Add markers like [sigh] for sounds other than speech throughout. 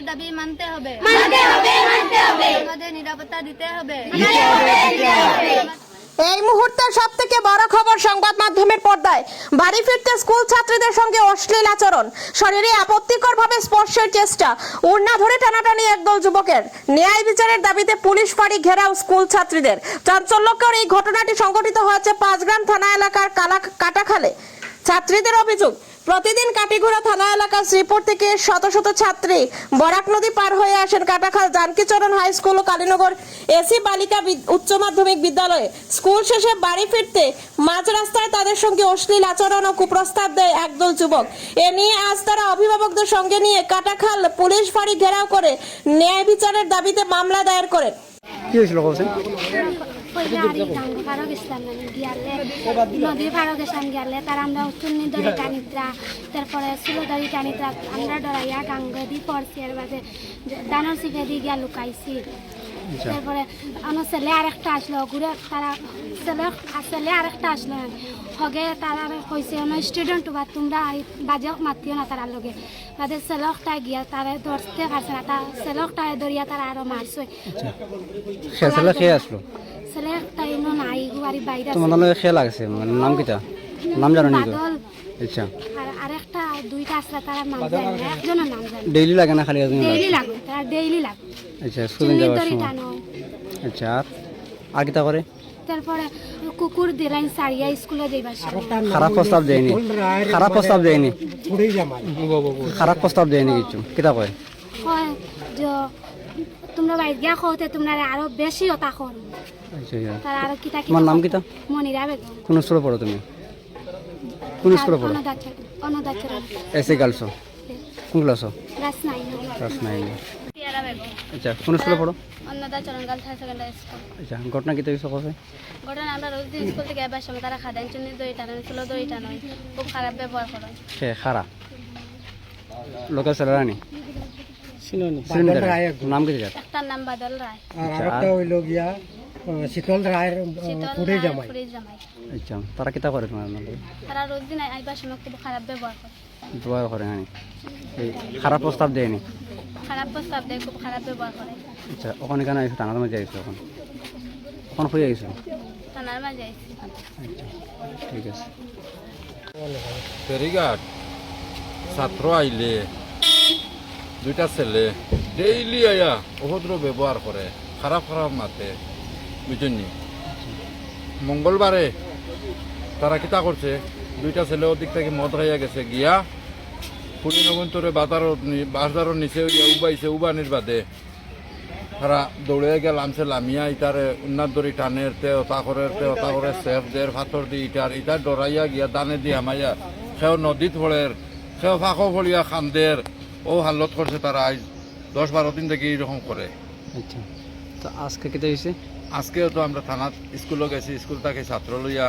আমাদের দাবি মানতে হবে। আমাদের নিরাপত্তা দিতে হবে। এই মুহূর্তে সব থেকে বড় খবর সংবাদ মাধ্যমের পর্দায়। বাড়ি ফিরতে স্কুল ছাত্রীদের সঙ্গে অশ্লীল আচরণ। শরীরে আপত্তিকর ভাবে স্পর্শের চেষ্টা। উড়না ধরে টানাটানি একদল যুবকের। ন্যায় বিচারের দাবিতে পুলিশ ফাঁড়ি ঘেরাও স্কুল ছাত্রীদের। চাঞ্চল্যকর এই ঘটনাটি সংঘটিত হয়েছে পাঁচগ্রাম থানা এলাকার কালা কাটাখালে। ছাত্রীদের অভিযোগ প্রতিদিন কাটিঘোড়া থানা এলাকার শ্রীপুর থেকে শত শত ছাত্রী বরাক নদী পার হয়ে আসেন কাটাখাল জানকীচরণ হাই স্কুল ও কালীনগর এসি বালিকা উচ্চ মাধ্যমিক বিদ্যালয়ে। স্কুল শেষে বাড়ি ফিরতে মাঝ রাস্তায় তাদের সঙ্গে অশ্লীল আচরণ ও কুপ্রস্তাব দেয় একদল যুবক। এ নিয়ে আজ তারা অভিভাবকদের সঙ্গে নিয়ে কাটাখাল পুলিশ ফাঁড়ি ঘেরাও করে ন্যায় বিচারের দাবিতে মামলা দায়ের করেন। কি হয়েছিল পয়লা আর পারো গিয়ালে নদীর পারো গেছিলাম গিয়ালে, তার আমরা চুন্নি ধরে টানিত্রা, তারপরে সুলো ধরে টানিত্রা, আমরা ডরাইয়া গাঙ্গ পড়ছি আর বাদে দানোর গিয়া লুকাইছি। তারপরে আমার ছেলে আর একটা আসলো ঘুরে তারা ছেলে ছেলে আর একটা আসলো। হগে তারা কইছে অন্য স্টুডেন্ট বা তোমরা বাজে মাতিও না তারার লগে। বাদে ছেলেকটা গিয়া তারা ধরতে পারছে না। তার ছেলেকটা ধরিয়া তারা আরও মারছে। খেলা খেয়ে আসলো? ছেলেকটা এনো নাই বাড়ি বাইরে। তোমার নামে খেয়ে লাগছে? মানে নাম কিটা? নাম জানো নি আচ্ছা। দুইটা আসলে তারা নাম জানে না, একজনের নাম জানে ডেইলি লাগে না খালি একদিন ডেইলি লাগবে তারা ডেইলি লাগবে আচ্ছা চুন্নি যাওয়ার সময়? আচ্ছা আর? আর কিটা করে তারপরে কুকুর দিলাইন সারিয়া স্কুলে যাইবার খারাপ প্রস্তাব দেয়নি। খারাপ প্রস্তাব দেয়নি? খারাপ প্রস্তাব দেয়নি কিছু? কিটা কয় হয় যে তোমরা বাইর গিয়া খাওতে তোমরা আরও বেশি ওটা কর আচ্ছা আচ্ছা। কিতা তোমার নাম কিটা মনিরা বেগম। কোন স্কুলে পড়ো তুমি? কোন স্কুলে পড়ো? এসে গার্লসও কোন ক্লাস ক্লাস নাইন। আচ্ছা কোন স্কুলে পড়ো? অন্নদা চরণগাল হাই সেকেন্ডারি স্কুল। আচ্ছা ঘটনা কিটা কিছু কবে ঘটনা আমরা রোজ দিন স্কুল থেকে এবার সময় তারা খাদান চুন্নি দই টানেন ফুলো দই টানেন খুব খারাপ ব্যবহার করেন সে খারা। লোকাল স্যালারানি নাম কি একটার নাম বাদল রায়। আর আরেকটা হইল গিয়া শীতল রায়ের রায়, জামাই। আচ্ছা তারা কিতা করে তোমার নাম তারা রোজ দিন আইবার সময় খুব খারাপ ব্যবহার করে। ব্যবহার করে হ্যাঁ এই খারাপ প্রস্তাব দেয়নি? খারাপ প্রস্তাব দেয় খুব খারাপ ব্যবহার করে। আচ্ছা ওখানে কেন আইসো টানার মাঝে আইসো এখন? ওখানে হয়ে আইসো থানার মাঝে আইছি। আচ্ছা ঠিক আছে। ফেরিঘাট ছাত্র আইলে দুইটা ছেলে ডেইলি আয়া অভদ্র ব্যবহার করে খারাপ খারাপ মাতে। বুঝেননি মঙ্গলবারে তারা কিতা করছে? দুইটা ছেলে ওদিক থেকে মদ খাইয়া গেছে। গিয়া পুরী নগন্তরে বাজার বাজারের নিচে গিয়া উবাইছে উবানির বাদে তারা দৌড়ে গেল আমছে লামিয়া ইটারে উন্নার দড়ি টানের তে ওতা করে তে ওতা করে সেফ দের ফাতর দি ইটার ইটার ডরাইয়া গিয়া দানে দি হামাইয়া সেও নদীত পড়ের সেও ফাঁকো ফলিয়া খান্দের। ও হাল্লত করছে তারা আজ দশ বারো দিন থেকে এইরকম করে। আচ্ছা। তো আজকে কিতা হয়েছে আজকেও তো আমরা থানাত স্কুলে গেছি স্কুল থেকে ছাত্র লইয়া।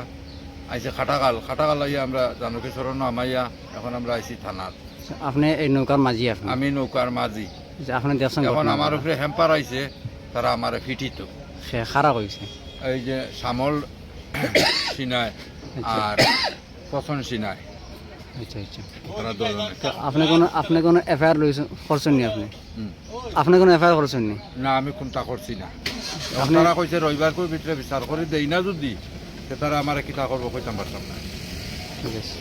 আইছে খাটাকাল খাটাকাল লইয়া আমরা জানকীশ্বরণ নামাইয়া এখন আমরা আইছি থানাত। আচ্ছা, আপনি এই নৌকার মাঝি আপনি আমি নৌকার মাঝি। আচ্ছা, আপনি দেখছেন এখন? আমার উপরে হেম্পার আইছে তারা আমার ফিটিত সে খারাপ হয়েছে এই যে শ্যামল [coughs] সিনায় আর পছন সিনায় আচ্ছা আচ্ছা। তারা তো আপনি কোনো আপনি কোনো এফআইআর লইছেন করছেন নি আপনি। আপনি কোনো এফআইআর করছেন নি? না আমি কোনটা করছি না। আপনারা কইছে রবিবার করে ভিতরে বিচার করে দেই না যদি তারা আমার কিতা করব কইতাম পারতাম না। ঠিক আছে।